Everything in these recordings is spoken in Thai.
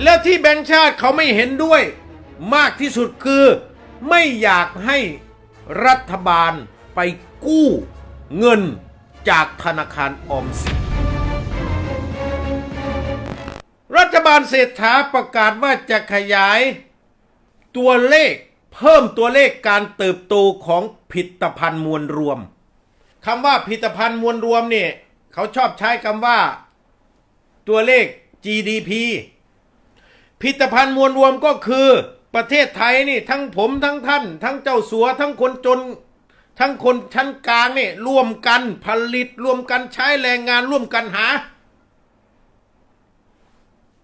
แล้วที่แบงค์ชาติเขาไม่เห็นด้วย มากที่สุดคือไม่อยากให้รัฐบาลไปกู้เงินจากธนาคารออมสินรัฐบาลเศรษฐาประกาศว่าจะขยายตัวเลขเพิ่มตัวเลขการเติบโตของผลิตภัณฑ์มวลรวมคำว่าผลิตภัณฑ์มวลรวมเนี่ยเขาชอบใช้คำว่า ตัวเลข GDP ผลิตภัณฑ์มวลรวมก็คือประเทศไทยนี่ทั้งผมทั้งท่าน ทั้งเจ้าสัว ทั้งคนจน ทั้งคนชั้นกลางนี่ร่วมกันผลิตร่วมกันใช้แรงงานร่วมกันหา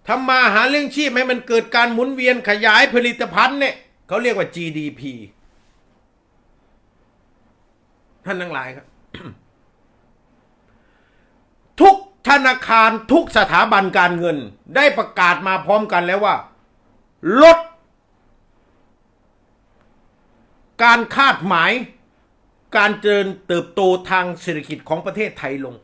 ทำมาหาเรื่องชีพให้มันเกิดการหมุนเวียนขยายผลิตภัณฑ์เนี่ยเขาเรียกว่า GDP ท่านทั้งหลายครับ ทุก ธนาคารทุกสถาบันการเงิน ได้ประกาศมาพร้อมกันแล้วว่า ลด การคาดหมาย การเจริญเติบโตทางเศรษฐกิจของประเทศไทยลง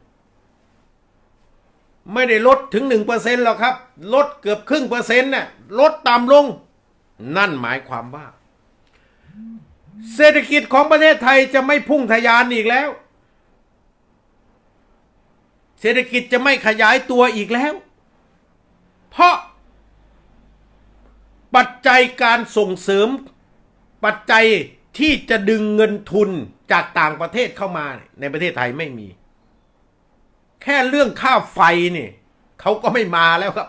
ไม่ได้ลดถึงหนึ่งเปอร์เซ็นต์หรอกครับ ลดเกือบครึ่งเปอร์เซ็นต์น่ะลดต่ำลง นั่นหมายความว่า เศรษฐกิจของประเทศไทยจะไม่พุ่งทะยานอีกแล้ว เศรษฐกิจจะไม่ขยายตัวอีกแล้ว เพราะ ปัจจัยการส่งเสริม ปัจจัยที่จะดึงเงินทุนจากต่างประเทศเข้ามาในประเทศไทยไม่มี แค่เรื่องค่าไฟนี่เขาก็ไม่มาแล้วครับ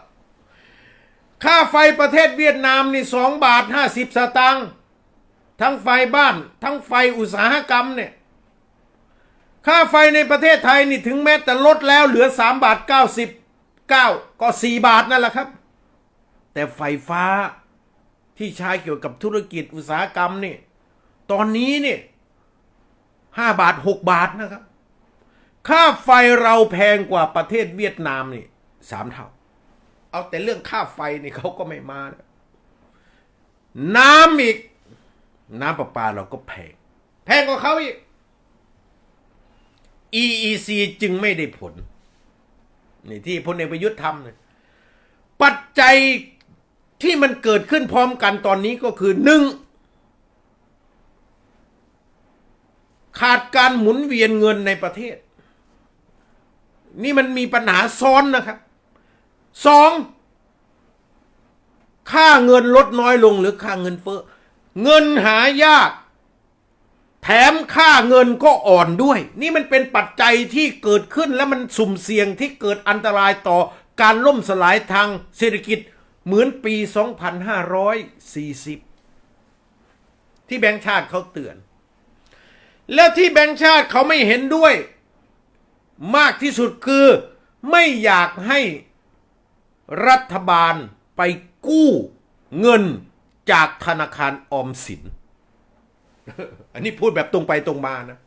ค่าไฟประเทศเวียดนามนี่สองบาทห้าสิบสตางค์ทั้งไฟบ้าน ทั้งไฟอุตสาหกรรมเนี่ย ค่าไฟในประเทศไทยนี่ถึงแม้แต่ลดแล้วเหลือสามบาทเก้าสิบเก้าก็สี่บาทนั่นแหละครับ แต่ไฟฟ้าที่ใช้เกี่ยวกับธุรกิจอุตสาหกรรมนี่ตอนนี้เนี่ยห้าบาทหกบาทนะครับ ค่าไฟเราแพงกว่าประเทศเวียดนามนี่สามเท่า เอาแต่เรื่องค่าไฟนี่เขาก็ไม่มานะน้ำอีก น้ำประปาเราก็แพง แพงกว่าเขาอีก EEC จึงไม่ได้ผลนี่ที่พลเอกประยุทธ์ทำเลยปัจจัยที่มันเกิดขึ้นพร้อมกันตอนนี้ก็คือหนึ่งขาดการหมุนเวียนเงินในประเทศ นี่มันมีปัญหาซ้อนนะครับสองค่าเงินลดน้อยลงหรือค่าเงินเฟ้อเงินหายาก แถมค่าเงินก็อ่อนด้วย นี่มันเป็นปัจจัยที่เกิดขึ้นและมันสุ่มเสี่ยงที่เกิดอันตรายต่อการล่มสลายทางเศรษฐกิจเหมือนปี 2540 ที่แบงค์ชาติเขาเตือน แล้วที่แบงค์ชาติเขาไม่เห็นด้วย มากที่สุดคือไม่อยากให้รัฐบาลไปกู้เงินจากธนาคารออมสิน อันนี้พูดแบบตรงไปตรงมานะ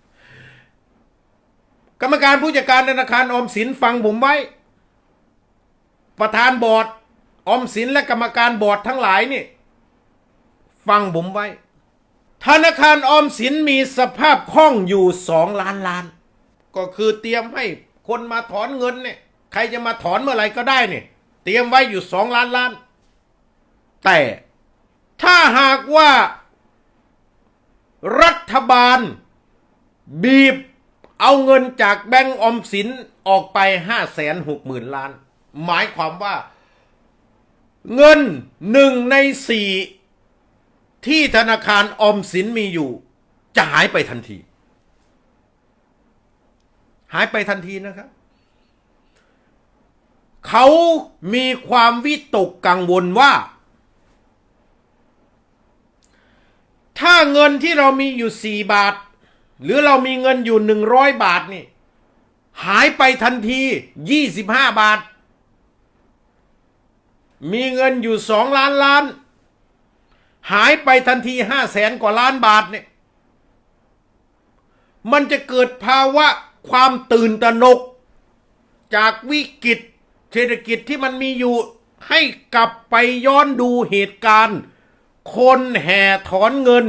กรรมการผู้จัดการธนาคารออมสินฟังผมไว้ ประธานบอร์ดออมสินและกรรมการบอร์ดทั้งหลายนี่ ฟังผมไว้ ธนาคารออมสินมีสภาพคล่องอยู่สองล้านล้าน ก็คือเตรียมให้คนมาถอนเงินเนี่ย ใครจะมาถอนเมื่อไหร่ก็ได้เนี่ย เตรียมไว้อยู่สองล้านล้าน แต่ถ้าหากว่า รัฐบาล บีบเอาเงินจากแบงก์ออมสินออกไปห้าแสนหกหมื่นล้าน หมายความว่า เงินหนึ่งในสี่ที่ธนาคารออมสินมีอยู่ จะหายไปทันที หายไปทันทีนะครับ เขามีความวิตกกังวลว่า ถ้าเงินที่เรามีอยู่สี่บาท หรือเรามีเงินอยู่หนึ่งร้อยบาทนี่ หายไปทันทียี่สิบห้าบาท มีเงินอยู่สองล้านล้าน หายไปทันทีห้าแสนกว่าล้านบาทเนี่ย มันจะเกิดภาวะความตื่นตระหนก จากวิกฤตเศรษฐกิจที่มันมีอยู่ให้กลับไปย้อนดูเหตุการณ์ คนแห่ถอนเงิน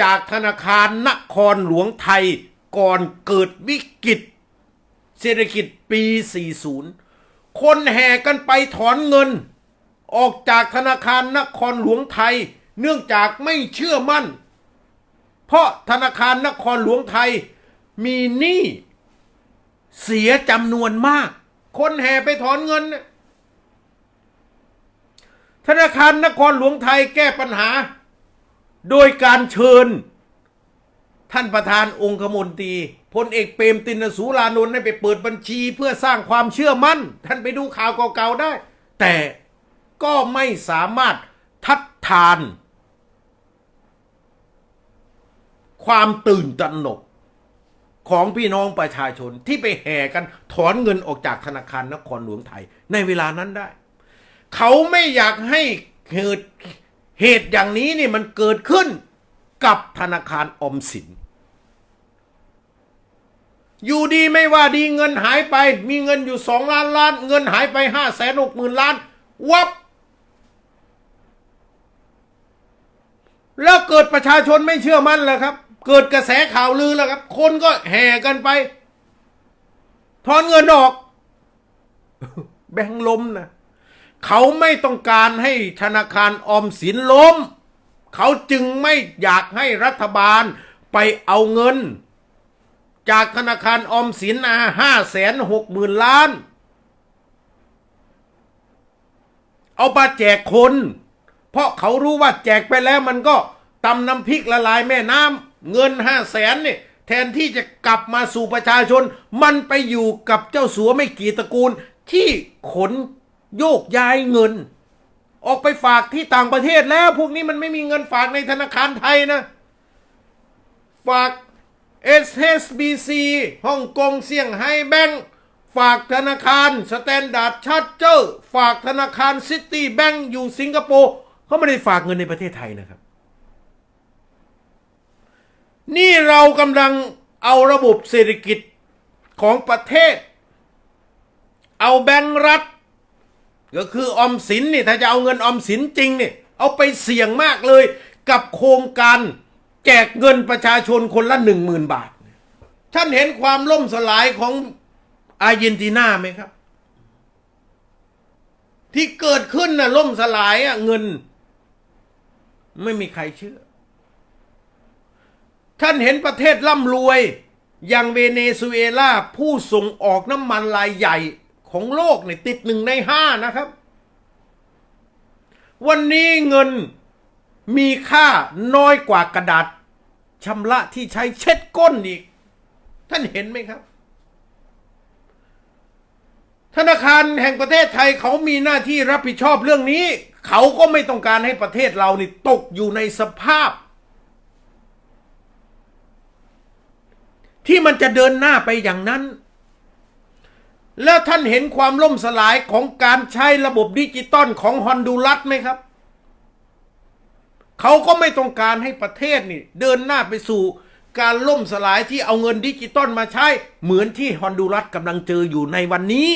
จากธนาคารนครหลวงไทยก่อนเกิดวิกฤตเศรษฐกิจปี 40 คนแห่กันไปถอนเงิน ออกจากธนาคารนครหลวงไทย เนื่องจากไม่เชื่อมั่น เพราะธนาคารนครหลวงไทยมีหนี้เสียจำนวนมาก คนแห่ไปถอนเงินน่ะ ธนาคารนครหลวงไทยแก้ปัญหา โดยการเชิญ ท่านประธานองคมนตรีพลเอกเปรมตินสูรานนท์ให้ไปเปิดบัญชีเพื่อสร้างความเชื่อมั่น ท่านไปดูข่าวเก่าๆได้ แต่ก็ไม่สามารถทัดทาน ความตื่นตระหนกของพี่น้องประชาชนที่ไปแห่กันถอนเงินออกจากธนาคารนครหลวงไทยในเวลานั้นได้ เขาไม่อยากให้เหตุเหตุอย่างนี้นี่มันเกิดขึ้นกับธนาคารออมสิน อยู่ดีไม่ว่าดีเงินหายไป มีเงินอยู่สองล้านล้าน เงินหายไปห้าแสนหกหมื่นล้าน วับ แล้วเกิดประชาชนไม่เชื่อมั่นแล้วครับ เกิดกระแสข่าวลือแล้วครับ คนก็แห่กันไป ถอนเงินออก แบงล้มนะ เขาไม่ต้องการให้ธนาคารออมสินล้ม เขาจึงไม่อยากให้รัฐบาลไปเอาเงิน จากธนาคารออมสินอาห้าแสนหกหมื่นล้าน เอามาแจกคน เพราะเขารู้ว่าแจกไปแล้วมันก็ตำน้ำพริกละลายแม่น้ำเงินห้าแสนเนี่ยแทนที่จะกลับมาสู่ประชาชน มันไปอยู่กับเจ้าสัวไม่กี่ตระกูลที่ขน โยกย้ายเงิน ออกไปฝากที่ต่างประเทศแล้ว พวกนี้มันไม่มีเงินฝากในธนาคารไทยนะ ฝาก SHBC ฮ่องกงเซี่ยงไฮ้แบงก์ฝากธนาคารสแตนดาร์ดชาร์เจอร์ฝากธนาคารซิตี้แบงก์อยู่สิงคโปร์เขาไม่ได้ฝากเงินในประเทศไทยนะครับ นี่เรากำลังเอาระบบเศรษฐกิจของประเทศ เอาแบงก์รัฐ ก็คือออมสินนี่ถ้าจะเอาเงินออมสินจริงเนี่ยเอาไปเสี่ยงมากเลยกับโครงการแจกเงินประชาชนคนละหนึ่งหมื่นบาท ท่านเห็นความล่มสลายของอาร์เจนตินาไหมครับ ที่เกิดขึ้นน่ะล่มสลายอะเงิน ไม่มีใครเชื่อ ท่านเห็นประเทศร่ำรวย อย่างเวเนซุเอลาผู้ส่งออกน้ำมันรายใหญ่ ของโลกเนี่ยติดหนึ่งในห้านะครับ วันนี้เงินมีค่าน้อยกว่ากระดาษชำระที่ใช้เช็ดก้นอีก ท่านเห็นไหมครับ ธนาคารแห่งประเทศไทยเขามีหน้าที่รับผิดชอบเรื่องนี้ เขาก็ไม่ต้องการให้ประเทศเรานี่ตกอยู่ในสภาพ ที่มันจะเดินหน้าไปอย่างนั้น แล้วท่านเห็นความล่มสลายของการใช้ระบบดิจิตอลของฮอนดูรัสไหมครับ เขาก็ไม่ต้องการให้ประเทศนี่ เดินหน้าไปสู่การล่มสลายที่เอาเงินดิจิตอลมาใช้ เหมือนที่ฮอนดูรัสกำลังเจออยู่ในวันนี้